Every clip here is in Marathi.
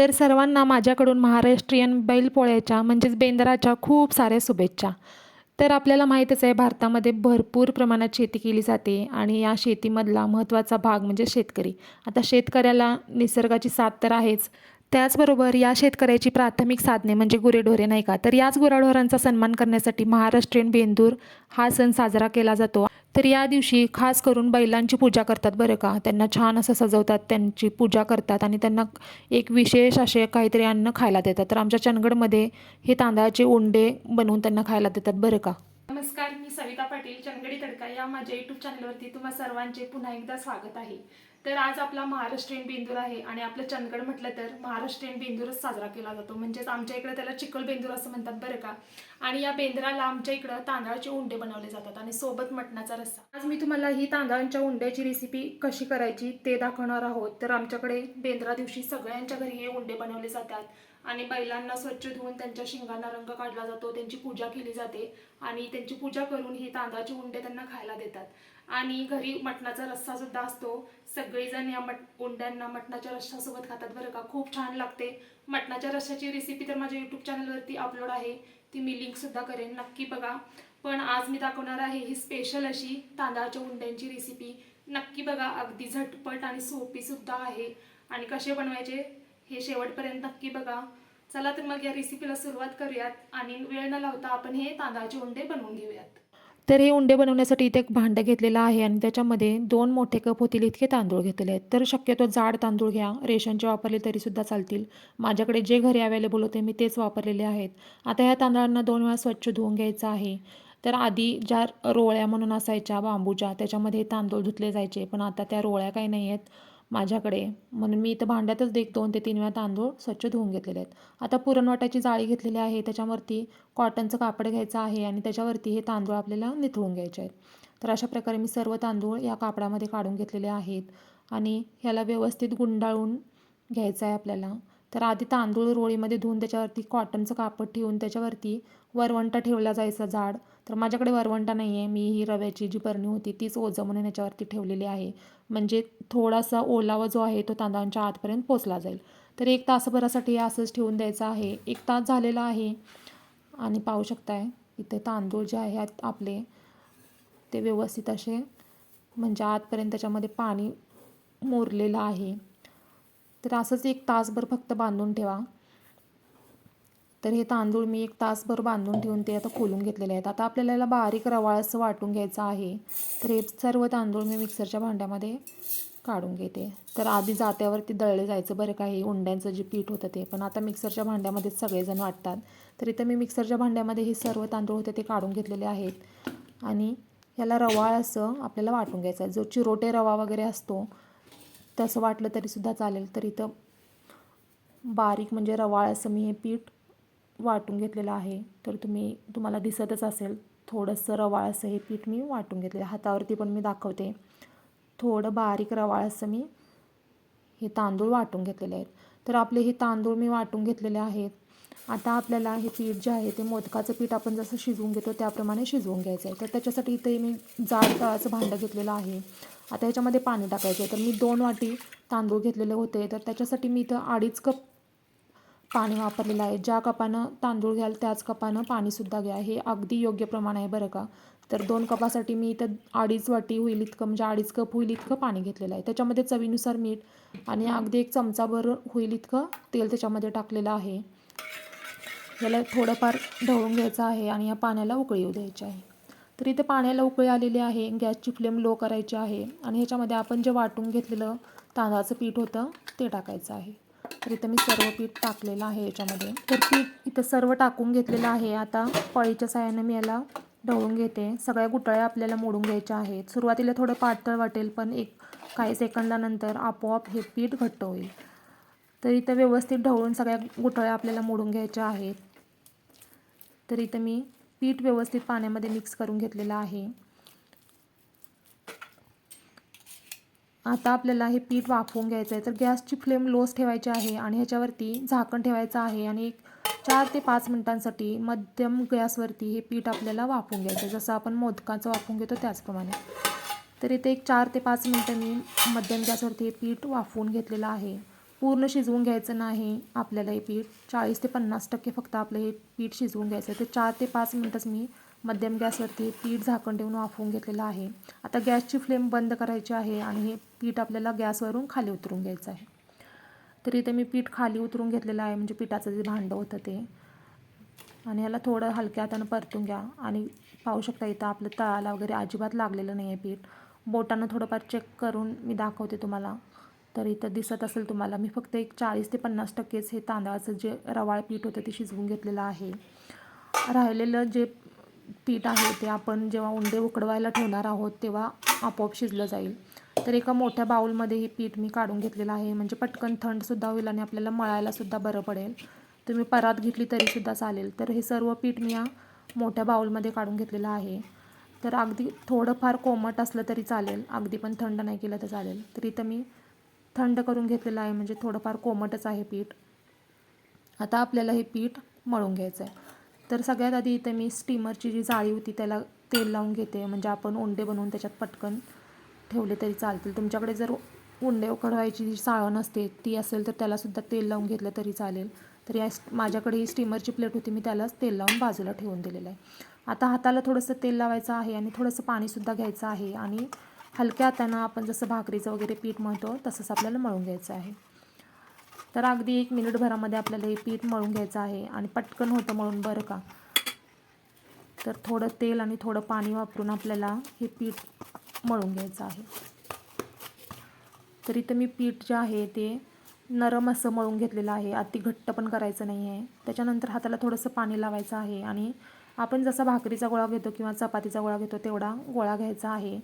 तर सर्वांना माझ्याकडून महाराष्ट्रीयन बैलपोळ्याच्या म्हणजेच बेंदराच्या खूप साऱ्या शुभेच्छा. तर आपल्याला माहीतच आहे भारतामध्ये भरपूर प्रमाणात शेती केली जाते आणि या शेतीमधला महत्त्वाचा भाग म्हणजे शेतकरी. आता शेतकऱ्याला निसर्गाची साथ तर आहेच. त्याचबरोबर या शेतकऱ्याची प्राथमिक साधने म्हणजे गुरेढोरे नाही का? तर याच गुराढोरांचा सन्मान करण्यासाठी महाराष्ट्रीयन बेंदूर हा सण साजरा केला जातो. तर या दिवशी खास करून बैलांची पूजा करतात बरं का. त्यांना छान असं सजवतात त्यांची पूजा करतात आणि त्यांना एक विशेष असे काहीतरी अन्न खायला देतात. तर आमच्या चंदगडमध्ये हे तांदळाचे उंडे बनवून त्यांना खायला देतात बरं का. नमस्कार मी सविता पाटील चंदगडी तडका या माझ्या युट्यूब चॅनलवरती तुम्हा सर्वांचे पुन्हा एकदा स्वागत आहे. तर आज आपला महाराष्ट्रीयन बेंदूर आहे आणि आपलं चंदगड म्हटलं तर महाराष्ट्रीयन बेंदूरच साजरा केला जातो. म्हणजेच आमच्या इकडे त्याला चिखल बेंदूर असं म्हणतात बरं का. आणि या बेंद्राला आमच्या इकडं तांदळाचे उंडे बनवले जातात आणि सोबत मटणाचा रस्सा. आज मी तुम्हाला ही तांदळांच्या उंड्याची रेसिपी कशी करायची ते दाखवणार आहोत. तर आमच्याकडे बेंद्रा दिवशी सगळ्यांच्या घरी हे उंडे बनवले जातात. आणि बैलांना स्वच्छ धुवून त्यांच्या शिंगांना रंग काढला जातो त्यांची पूजा केली जाते आणि त्यांची पूजा करून ही तांदळाची उंडे त्यांना खायला देतात. आणि घरी मटणाचा रस्सा सुद्धा असतो. सगळेजण या मट उंड्यांना मटणाच्या रस्स्यासोबत खातात बरं का. खूप छान लागते. मटणाच्या रस्स्याची रेसिपी तर माझ्या यूट्यूब चॅनलवरती अपलोड आहे. ती मी लिंकसुद्धा करेन. नक्की बघा. पण आज मी दाखवणार आहे ही स्पेशल अशी तांदळाच्या उंड्यांची रेसिपी नक्की बघा. अगदी झटपट आणि सोपीसुद्धा आहे. आणि कसे बनवायचे? हे शेवटपर्यंत नक्की बघा. चला तर मग या रेसिपीला सुरुवात करूयात आणि वेळ न लावता आपण हे तांदळाचे उंडे बनवून घेऊयात. तर हे उंडे बनवण्यासाठी इथे एक भांडं घेतलेलं आहे आणि त्याच्यामध्ये दोन मोठे कप होतील इतके तांदूळ घेतलेले आहेत. तर शक्यतो जाड तांदूळ घ्या. रेशनचे वापरले तरीसुद्धा चालतील. माझ्याकडे जे घरी अवेलेबल होते मी तेच वापरलेले आहेत. आता ह्या तांदळांना दोन वेळा स्वच्छ धुवून घ्यायचं आहे. तर आधी ज्या रोळ्या म्हणून असायच्या बांबूच्या त्याच्यामध्ये तांदूळ धुतले जायचे पण आता त्या रोळ्या काही नाही आहेत. माझ्याकडे. म्हणून मी इथं भांड्यातच एक दोन ते तीन वेळा तांदूळ स्वच्छ धुवून घेतलेले आहेत. आता पुरणवाटाची जाळी घेतलेली आहे. त्याच्यावरती कॉटनचं कापड घ्यायचं आहे आणि त्याच्यावरती हे तांदूळ आपल्याला निथळून घ्यायचे आहेत. तर अशा प्रकारे मी सर्व तांदूळ या कापडामध्ये काढून घेतलेले आहेत आणि ह्याला व्यवस्थित गुंडाळून घ्यायचं आहे आपल्याला. तर आधी तांदूळ रोळीमध्ये धुवून त्याच्यावरती कॉटनचं कापड ठेवून त्याच्यावरती वरवंटा ठेवला जायचा जाड तर माझ्याकडे वरवंटा नाही आहे. मी ही रव्याची जी बरणी होती तीच ओझं म्हणून याच्यावरती ठेवलेली आहे. म्हणजे थोडासा ओलावा जो आहे तो तांदळांच्या आतपर्यंत पोचला जाईल. तर एक तासभरासाठी असंच ठेवून द्यायचं आहे. एक तास झालेला आहे. आणि पाहू शकताय इथे तांदूळ जे आहे आपले ते व्यवस्थित असे म्हणजे आतपर्यंत त्याच्यामध्ये पाणी मोरलेलं आहे. तर असंच एक तासभर फक्त बांधून ठेवा. तर हे तांदूळ मी एक तासभर बांधून ठेवून ते आता खोलून घेतलेले आहेत. आता आपल्याला याला बारीक रवाळ असं वाटून घ्यायचं आहे. तर हे सर्व तांदूळ मी मिक्सरच्या भांड्यामध्ये काढून घेते. तर आधी जात्यावरती दळले जायचं बरं काही उंड्यांचं जे पीठ होतं ते. पण आता मिक्सरच्या भांड्यामध्येच सगळेजण वाटतात. तर इथं मी मिक्सरच्या भांड्यामध्ये हे सर्व तांदूळ होते ते काढून घेतलेले आहेत. आणि याला रवाळ असं आपल्याला वाटून घ्यायचं आहे. जो चिरोटे रवा वगैरे असतो तसं वाटलं तरीसुद्धा चालेल. तर इथं बारीक म्हणजे रवाळ असं मी हे पीठ वाटून घेतलेलं आहे. तर तुम्ही तुम्हाला दिसतच असेल थोडंसं रवाळ असं हे पीठ मी वाटून घेतलेलं आहे. हातावरती पण मी दाखवते. थोडं बारीक रवाळ असं मी हे तांदूळ वाटून घेतलेले आहेत. तर आपले हे तांदूळ मी वाटून घेतलेले आहेत. आता आपल्याला हे पीठ जे आहे ते मोदकाचं पीठ आपण जसं शिजवून घेतो त्याप्रमाणे शिजवून घ्यायचं आहे. तर त्याच्यासाठी इथे मी जाड तळाचं भांडं घेतलेलं आहे. आता ह्याच्यामध्ये पाणी टाकायचं आहे. तर मी दोन वाटी तांदूळ घेतलेले होते. तर त्याच्यासाठी मी इथं अडीच कप पाणी वापरलेलं आहे. ज्या कपानं तांदूळ घ्याल त्याच कपानं पाणीसुद्धा घ्या. हे अगदी योग्य प्रमाण आहे बरं का. तर दोन कपासाठी मी इथं अडीच वाटी होईल इतकं म्हणजे अडीच कप होईल इतकं पाणी घेतलेलं आहे. त्याच्यामध्ये चवीनुसार मीठ आणि अगदी एक चमचाभर होईल इतकं तेल त्याच्यामध्ये टाकलेलं आहे. याला थोडंफार ढवळून घ्यायचं आहे आणि या पाण्याला उकळी येऊ द्यायची आहे. तर इथे पाण्याला उकळी आलेली आहे गॅसची फ्लेम लो करायची आहे आणि ह्याच्यामध्ये आपण जे वाटून घेतलेलं तांदळाचं पीठ होतं ते टाकायचं आहे. तर इथं मी सर्व पीठ टाकलेलं आहे याच्यामध्ये. तर पीठ इथं सर्व टाकून घेतलेलं आहे. आता पळीच्या साह्यानं मी याला ढवळून घेते. सगळ्या गुटळ्या आपल्याला मोडून घ्यायच्या आहेत. सुरुवातीला थोडं पातळ वाटेल पण एक काही सेकंदानंतर आपोआप हे पीठ घट्ट होईल. तर इथं व्यवस्थित ढवळून सगळ्या गुटळ्या आपल्याला मोडून घ्यायच्या आहेत. तर इथं मी पीठ व्यवस्थित पाण्यामध्ये मिक्स करून घेतलेलं आहे. आता आपल्याला हे पीठ वाफवून घ्यायचं आहे. तर गॅसची फ्लेम लोच ठेवायची आहे आणि ह्याच्यावरती झाकण ठेवायचं आहे आणि एक चार ते पाच मिनटांसाठी मध्यम गॅसवरती हे पीठ आपल्याला वाफवून घ्यायचं आहे. जसं आपण मोदकाचं वाफवून घेतो त्याचप्रमाणे. तर इथे एक चार ते पाच मिनटं मी मध्यम गॅसवरती हे पीठ वाफवून घेतलेलं आहे. पूर्ण शिजवून घ्यायचं नाही. आपल्याला हे पीठ चाळीस ते पन्नास टक्के फक्त आपलं हे पीठ शिजवून घ्यायचं आहे. ते चार ते पाच मिनटंच मी मध्यम गॅसवरती पीठ झाकण ठेवून वाफवून घेतलेलं आहे. आता गॅसची फ्लेम बंद करायची आहे आणि हे पीठ आपल्याला गॅसवरून खाली उतरून घ्यायचं आहे. तर इथे मी पीठ खाली उतरून घेतलेलं आहे म्हणजे पिठाचं जे भांडं होतं ते. आणि याला थोडं हलक्या हातानं परतून घ्या. आणि पाहू शकता इथं आपलं तळाला वगैरे अजिबात लागलेलं नाही आहे पीठ. बोटानं थोडंफार चेक करून मी दाखवते तुम्हाला. तर इथं दिसत असेल तुम्हाला मी फक्त एक चाळीस ते पन्नास टक्केच हे तांदळाचं जे रवाळ पीठ होतं ते शिजवून घेतलेलं आहे. राहिलेलं जे पीठ आहे ते आपण जेव्हा उंडे उकडवायला ठेवणार आहोत तेव्हा आपोआप शिजलं जाईल. तर एका मोठ्या बाऊलमध्ये हे पीठ मी काढून घेतलेलं आहे. म्हणजे पटकन थंडसुद्धा होईल आणि आपल्याला मळायलासुद्धा बरं पडेल. तुम्ही परात घेतली तरीसुद्धा चालेल. तर हे सर्व पीठ मी या मोठ्या बाऊलमध्ये काढून घेतलेलं आहे. तर अगदी थोडंफार कोमट असलं तरी चालेल. अगदी पण थंड नाही केलं तर चालेल. तर इथं मी थंड करून घेतलेलं आहे म्हणजे थोडंफार कोमटच आहे पीठ. आता आपल्याला हे पीठ मळून घ्यायचं आहे तर सगळ्यात आधी इथं मी स्टीमरची जी जाळी होती त्याला तेल लावून घेते. म्हणजे आपण उंडे बनवून त्याच्यात पटकन ठेवले तरी चालतील. तुमच्याकडे जर उंडे उकडवायची जी साळण असते ती असेल तर त्यालासुद्धा तेल लावून घेतलं तरी चालेल. तर या माझ्याकडे ही स्टीमरची प्लेट होती मी त्यालाच तेल लावून बाजूला ठेवून दिलेलं आहे. आता हाताला थोडंसं तेल लावायचं आहे आणि थोडंसं पाणीसुद्धा घ्यायचं आहे आणि हलक्या हातानं आपण जसं भाकरीचं वगैरे पीठ मळतो तसंच आपल्याला मळून घ्यायचं आहे. तर अगदी एक मिनिटभरामध्ये आपल्याला हे पीठ मळून घ्यायचं आहे आणि पटकन होतं मळून बरं का? तर थोडं तेल आणि थोडं पाणी वापरून आपल्याला हे पीठ मळून घ्यायचं आहे. तर इथं मी पीठ जे आहे ते नरम असं मळून घेतलेलं आहे. अति घट्ट पण करायचं नाही आहे. त्याच्यानंतर हाताला थोडंसं पाणी लावायचं आहे आणि आपण जसा भाकरीचा गोळा घेतो किंवा चपातीचा गोळा घेतो तेवढा गोळा घ्यायचा आहे.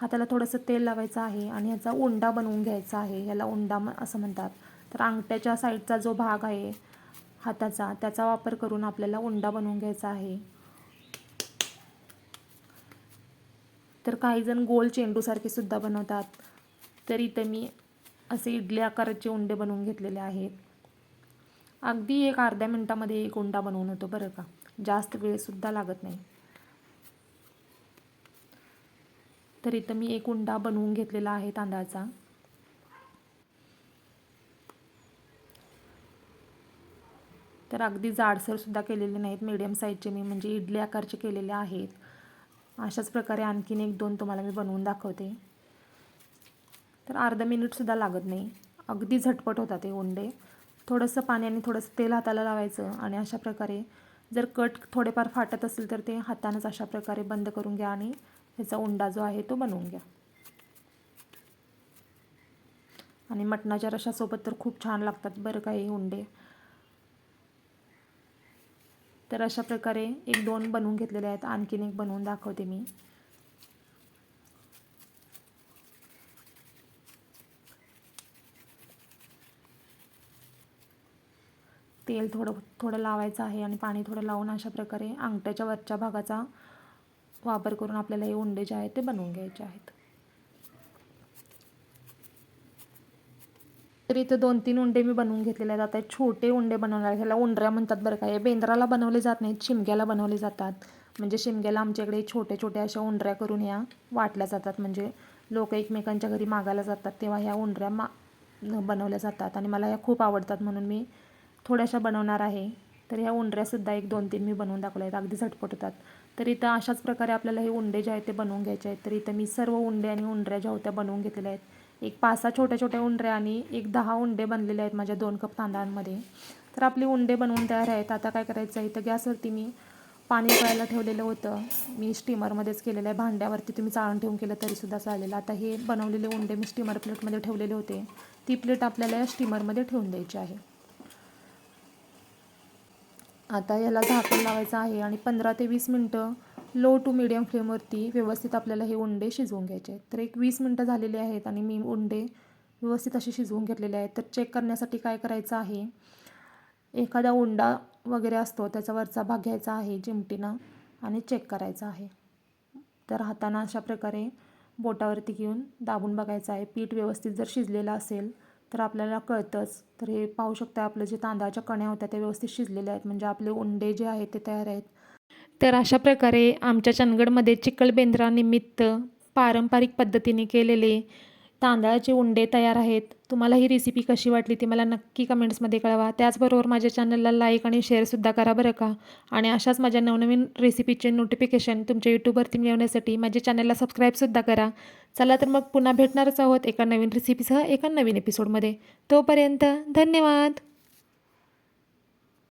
हाताला थोडंसं तेल लावायचं आहे आणि ह्याचा उंडा बनवून घ्यायचा आहे. ह्याला उंडा असं म्हणतात. तर अंगठ्याच्या साईडचा जो भाग आहे हाताचा त्याचा वापर करून आपल्याला उंडा बनवून घ्यायचा आहे. तर काही जण गोल चेंडूसारखे सुद्धा बनवतात. तर इथं मी असे इडली आकाराचे उंडे बनवून घेतलेले आहेत. अगदी एक अर्ध्या मिनटामध्ये एक उंडा बनवून होतो बरं का. जास्त वेळसुद्धा लागत नाही. तर इथं मी एक उंडा बनवून घेतलेला आहे तांदळाचा. तर अगदी जाडसरसुद्धा केलेले नाहीत मीडियम साईजचे मी म्हणजे इडली आकारचे केलेले आहेत. अशाच प्रकारे आणखीन एक दोन तुम्हाला मी बनवून दाखवते. तर अर्धा मिनिटसुद्धा लागत नाही. अगदी झटपट होतात ते उंडे. थोडंसं पाणी आणि थोडंसं तेल हाताला लावायचं आणि अशा प्रकारे जर कट थोडेफार फाटत असेल तर ते हातानंच अशा प्रकारे बंद करून घ्या आणि त्याचा उंडा जो आहे तो बनवून घ्या. आणि मटणाच्या रशासोबत तर खूप छान लागतात बरं का हे उंडे. तर अशा प्रकारे एक दोन बनवून घेतलेले आहेत. आणखीन एक बनवून दाखवते मी. तेल थोडं थोडं लावायचं आहे आणि पाणी थोडं लावून अशा प्रकारे अंगठ्याच्या वरच्या भागाचा वापर करून आपल्याला हे उंडे जे आहेत ते बनवून घ्यायचे आहेत. तर इथं दोन तीन उंडे मी बनवून घेतलेले आहेत. आता छोटे उंडे बनवणार ह्याला उंडऱ्या म्हणतात बरं का. हे बेंद्राला बनवले जात नाहीत शिमग्याला बनवले जातात. म्हणजे शिमग्याला आमच्याकडे छोटे छोटे अशा उंडऱ्या करून ह्या वाटल्या जातात. म्हणजे लोक एकमेकांच्या घरी मागायला जातात तेव्हा ह्या उंडऱ्या मा बनवल्या जातात. आणि मला ह्या खूप आवडतात म्हणून मी थोड्याशा बनवणार आहे. तर ह्या उंडऱ्यासुद्धा एक दोन तीन मी बनवून दाखवल्या आहेत. अगदी झटपट होतात. तर इथं अशाच प्रकारे आपल्याला हे उंडे जे आहेत ते बनवून घ्यायचे आहेत. तर इथं मी सर्व उंडे आणि उंडऱ्या ज्या होत्या बनवून घेतलेल्या आहेत. एक पाच सहा छोट्या छोट्या उंडऱ्या आणि एक दहा उंडे बनलेले आहेत माझ्या दोन कप तांदळांमध्ये. तर आपले उंडे बनवून तयार आहेत. आता काय करायचं आहे इथं गॅसवरती मी पाणी उकळायला ठेवलेलं होतं. मी स्टीमरमध्येच केलेलं आहे. भांड्यावरती तुम्ही चाळून ठेवून केलं तरीसुद्धा चालेल. आता हे बनवलेले उंडे मी स्टीमर प्लेटमध्ये ठेवलेले होते. ती प्लेट आपल्याला या स्टीमरमध्ये ठेवून द्यायची आहे. आता याला झाकण लावायचं आहे आणि पंधरा ते वीस मिनटं लो टू मिडियम फ्लेमवरती व्यवस्थित आपल्याला हे उंडे शिजवून घ्यायचे आहेत. तर एक वीस मिनटं झालेले आहेत आणि मी उंडे व्यवस्थित असे शिजवून घेतलेले आहेत. तर चेक करण्यासाठी काय करायचं आहे? एखादा उंडा वगैरे असतो त्याचा वरचा भाग घ्यायचा आहे चिमटीनं आणि चेक करायचा आहे. तर हातानं अशा प्रकारे बोटावरती घेऊन दाबून बघायचं आहे. पीठ व्यवस्थित जर शिजलेलं असेल तर आपल्याला कळतंच. तर हे पाहू शकता आपलं जे तांदळाच्या कण्या होत्या त्या व्यवस्थित शिजलेल्या आहेत. म्हणजे आपले उंडे जे आहेत ते तयार आहेत. तर अशा प्रकारे आमच्या चंदगडमध्ये चिखल बेंद्रानिमित्त पारंपरिक पद्धतीने केलेले तांदळाचे उंडे तयार आहेत. तुम्हाला ही रेसिपी कशी वाटली ती मला नक्की कमेंट्समध्ये कळवा. त्याचबरोबर माझ्या चॅनलला लाईक आणि शेअरसुद्धा करा बरं का. आणि अशाच माझ्या नवनवीन रेसिपीचे नोटिफिकेशन तुमच्या यूट्यूबवरती मिळवण्यासाठी माझ्या चॅनलला सबस्क्राईबसुद्धा करा. चला तर मग पुन्हा भेटणारच आहोत एका नवीन रेसिपीसह एका नवीन एपिसोडमध्ये तोपर्यंत धन्यवाद!